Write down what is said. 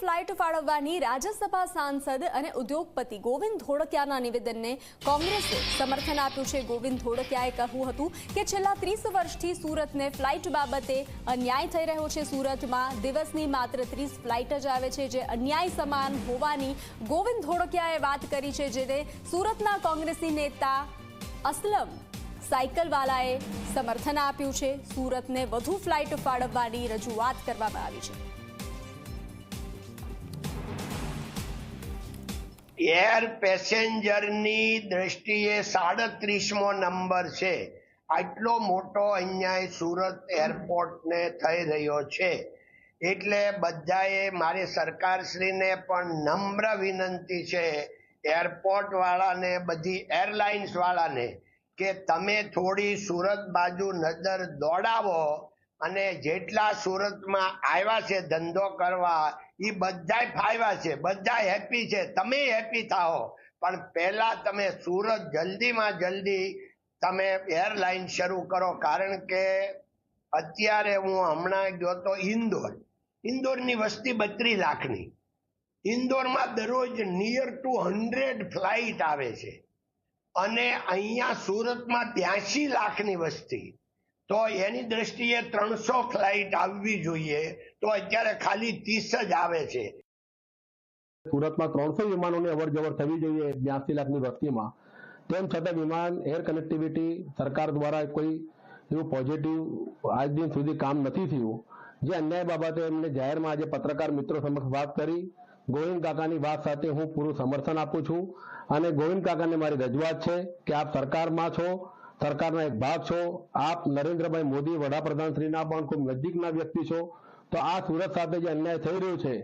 Flight ફાળવવાની Rajya Sabha સાંસદ અને ઉદ્યોગપતિ ગોવિંદ ધોળકિયાના નિવેદનને કોંગ્રેસે સમર્થન આપ્યું છે. ગોવિંદ ધોળકિયાએ કહ્યું હતું કે છેલ્લા ત્રીસ વર્ષથી સુરતને ફ્લાઇટ બાબતે અન્યાય થઈ રહ્યો છે. સુરતમાં દિવસની માત્ર ત્રીસ ફ્લાઇટ જ આવે છે જે અન્યાય સમાન હોવાની ગોવિંદ ધોળકિયાએ વાત કરી છે, જેને સુરતના કોંગ્રેસી નેતા અસલમ સાયકલવાલાએ સમર્થન આપ્યું છે. સુરતને વધુ ફ્લાઇટ ફાળવવાની રજૂઆત કરવામાં આવી છે. એર પેસેન્જરની દ્રષ્ટિએ સાડત્રીસમો નંબર છે. આટલો મોટો અન્યાય સુરત એરપોર્ટને થઈ રહ્યો છે. એટલે બધાએ મારી સરકારશ્રીને પણ નમ્ર વિનંતી છે એરપોર્ટ વાળાને બધી એરલાઇન્સ વાળાને કે તમે થોડી સુરત બાજુ નજર દોડાવો અને જેટલા સુરતમાં આવ્યા છે ધંધો કરવા એ બધાય ફાવ્યા છે બધા હેપી છે, તમે હેપી થાઓ. પણ પહેલા તમે સુરત જલ્દીમાં જલ્દી તમે એરલાઇન શરૂ કરો, કારણ કે અત્યારે હું હમણાં ગયો તો ઇન્દોર. ઇન્દોરની વસ્તી બત્રીસ લાખની. ઇન્દોરમાં દરરોજ નિયર ટુ હંડ્રેડ ફ્લાઇટ આવે છે. અને અહીંયા સુરતમાં ત્યાસી લાખની વસ્તી. તો એની દ્રષ્ટિએ ત્રણસો ફ્લાઇટ આવવી જોઈએ. તો અત્યારે ખાલી ત્રીસ જ આવે છે. સુરતમાં ત્રણસો વિમાનોની અવર જવર થવી જોઈએ બ્યાસી લાખની વસ્તીમાં તેમ છતાં વિમાન એર કનેક્ટિવિટી સરકાર દ્વારા કોઈ એવું પોઝિટિવ આજ દિન સુધી કામ નથી થયું. જે અન્યાય બાબતે એમને જાહેરમાં આજે પત્રકાર મિત્રો સમક્ષ વાત કરી. ગોવિંદ કાકાની વાત સાથે હું પૂરું સમર્થન આપું છું. અને ગોવિંદ કાકાને મારી રજૂઆત છે કે આપ સરકારમાં છો. સરકારના એક ભાગ છો. આપ નરેન્દ્રભાઈ મોદી વડાપ્રધાન શ્રીના પણ ખૂબ નજીકના વ્યક્તિ છો. તો આ સુરત સાથે જે અન્યાય થઈ રહ્યો છે